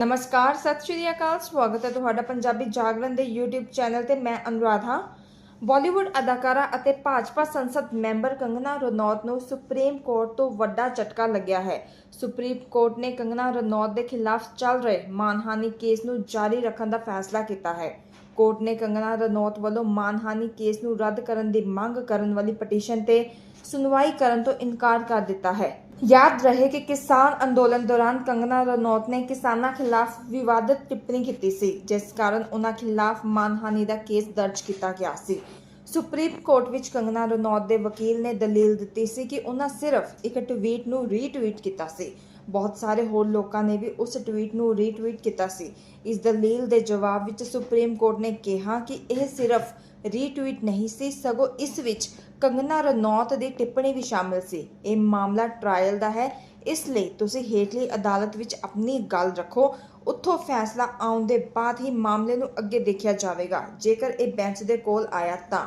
ਨਮਸਕਾਰ, ਸਤਿ ਸ਼੍ਰੀ ਅਕਾਲ, ਸਵਾਗਤ ਹੈ ਤੁਹਾਡਾ ਪੰਜਾਬੀ ਜਾਗਰਣ ਦੇ YouTube ਚੈਨਲ ਤੇ ਮੈਂ ਅਨੁਰਾਧਾ। ਬਾਲੀਵੁੱਡ ਅਦਾਕਾਰਾ ਅਤੇ ਭਾਜਪਾ ਸੰਸਦ ਮੈਂਬਰ ਕੰਗਨਾ ਰਣੌਤ ਨੂੰ ਸੁਪਰੀਮ ਕੋਰਟ ਤੋਂ ਵੱਡਾ ਝਟਕਾ ਲੱਗਿਆ ਹੈ। ਸੁਪਰੀਮ ਕੋਰਟ ਨੇ ਕੰਗਨਾ ਰਣੌਤ ਦੇ ਖਿਲਾਫ ਚੱਲ ਰਹੇ ਮਾਨਹਾਨੀ ਕੇਸ ਨੂੰ ਜਾਰੀ ਰੱਖਣ ਦਾ ਫੈਸਲਾ ਕੀਤਾ ਹੈ। ਕੋਰਟ ਨੇ ਕੰਗਨਾ ਰਣੌਤ ਵੱਲੋਂ ਮਾਨਹਾਨੀ ਕੇਸ ਨੂੰ ਰੱਦ ਕਰਨ ਦੀ ਮੰਗ ਕਰਨ ਵਾਲੀ ਪਟੀਸ਼ਨ ਤੇ ਸੁਣਵਾਈ ਕਰਨ ਤੋਂ ਇਨਕਾਰ ਕਰ ਦਿੱਤਾ ਹੈ। ਯਾਦ ਰਹੇ ਕਿ ਕਿਸਾਨ ਅੰਦੋਲਨ ਦੌਰਾਨ ਕੰਗਨਾ ਰਣੌਤ ਨੇ ਕਿਸਾਨਾਂ ਖਿਲਾਫ ਵਿਵਾਦਤ ਟਿੱਪਣੀ ਕੀਤੀ ਸੀ, ਜਿਸ ਕਾਰਨ ਉਹਨਾਂ ਖਿਲਾਫ ਮਾਨਹਾਨੀ ਦਾ ਕੇਸ ਦਰਜ ਕੀਤਾ ਗਿਆ ਸੀ। ਸੁਪਰੀਮ ਕੋਰਟ ਵਿੱਚ ਕੰਗਨਾ ਰਣੌਤ ਦੇ ਵਕੀਲ ਨੇ ਦਲੀਲ ਦਿੱਤੀ ਸੀ ਕਿ ਉਹਨਾਂ ਸਿਰਫ ਇੱਕ ਟਵੀਟ ਨੂੰ ਰੀਟਵੀਟ ਕੀਤਾ ਸੀ। ਬਹੁਤ ਸਾਰੇ ਹੋਰ ਲੋਕਾਂ ਨੇ ਵੀ ਉਸ ਟਵੀਟ ਨੂੰ ਰੀਟਵੀਟ ਕੀਤਾ ਸੀ। ਇਸ ਦਲੀਲ ਦੇ ਜਵਾਬ ਵਿੱਚ ਸੁਪਰੀਮ ਕੋਰਟ ਨੇ ਕਿਹਾ ਕਿ ਇਹ ਸਿਰਫ ਰੀਟਵੀਟ ਨਹੀਂ ਸੀ, ਸਗੋਂ ਇਸ ਵਿੱਚ ਕੰਗਨਾ ਰਣੌਤ ਦੀ ਟਿੱਪਣੀ ਵੀ ਸ਼ਾਮਿਲ ਸੀ। ਇਹ ਮਾਮਲਾ ਟ੍ਰਾਇਲ ਦਾ ਹੈ। ਇਸ ਲਈ ਤੁਸੀਂ ਹੇਠਲੀ ਅਦਾਲਤ ਵਿੱਚ ਆਪਣੀ ਗੱਲ ਰੱਖੋ। ਉੱਥੋਂ ਫੈਸਲਾ ਆਉਣ ਦੇ ਬਾਅਦ ਹੀ ਮਾਮਲੇ ਨੂੰ ਅੱਗੇ ਦੇਖਿਆ ਜਾਵੇਗਾ। ਜੇਕਰ ਇਹ ਬੈਂਚ ਦੇ ਕੋਲ ਆਇਆ ਤਾਂ।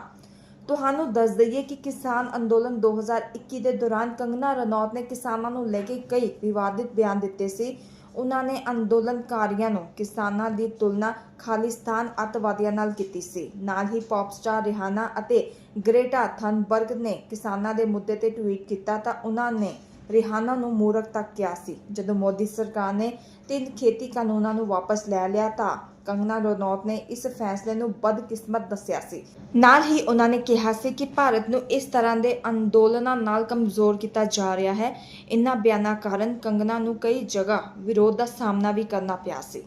ਤੁਹਾਨੂੰ ਦੱਸ ਦਈਏ ਕਿ ਕਿਸਾਨ ਅੰਦੋਲਨ 2021 ਦੇ ਦੌਰਾਨ ਕੰਗਨਾ ਰਣੌਤ ਨੇ ਕਿਸਾਨਾਂ ਨੂੰ ਲੈ ਕੇ ਕਈ ਵਿਵਾਦਿਤ ਬਿਆਨ ਦਿੱਤੇ ਸੀ। ਉਹਨਾਂ ਨੇ ਅੰਦੋਲਨਕਾਰੀਆਂ ਨੂੰ ਕਿਸਾਨਾਂ ਦੀ ਤੁਲਨਾ ਖਾਲਿਸਤਾਨ ਅੱਤਵਾਦੀਆਂ ਨਾਲ ਕੀਤੀ ਸੀ। ਨਾਲ ਹੀ ਪੌਪ ਸਟਾਰ ਰਿਹਾਨਾ ਅਤੇ ਗ੍ਰੇਟਾ ਥਨਬਰਗ ਨੇ ਕਿਸਾਨਾਂ ਦੇ ਮੁੱਦੇ ਤੇ ਟਵੀਟ ਕੀਤਾ ਤਾਂ ਉਹਨਾਂ ਨੇ ਰਿਹਾਨਾ ਨੂੰ ਮੂਰਖ ਤੱਕ ਕਿਹਾ ਸੀ। ਜਦੋਂ ਮੋਦੀ ਸਰਕਾਰ ਨੇ ਤਿੰਨ ਖੇਤੀ ਕਾਨੂੰਨਾਂ ਨੂੰ ਵਾਪਸ ਲੈ ਲਿਆ ਤਾਂ ਕੰਗਨਾ ਰਣੌਤ ਨੇ ਇਸ ਫੈਸਲੇ ਨੂੰ ਬਦਕਿਸਮਤ ਦੱਸਿਆ ਸੀ। ਨਾਲ ਹੀ ਉਹਨਾਂ ਨੇ ਕਿਹਾ ਸੀ ਕਿ ਭਾਰਤ ਨੂੰ ਇਸ ਤਰ੍ਹਾਂ ਦੇ ਅੰਦੋਲਨਾਂ ਨਾਲ ਕਮਜ਼ੋਰ ਕੀਤਾ ਜਾ ਰਿਹਾ ਹੈ। ਇਨ੍ਹਾਂ ਬਿਆਨਾਂ ਕਾਰਨ ਕੰਗਨਾ ਨੂੰ ਕਈ ਜਗ੍ਹਾ ਵਿਰੋਧ ਦਾ ਸਾਹਮਣਾ ਵੀ ਕਰਨਾ ਪਿਆ ਸੀ।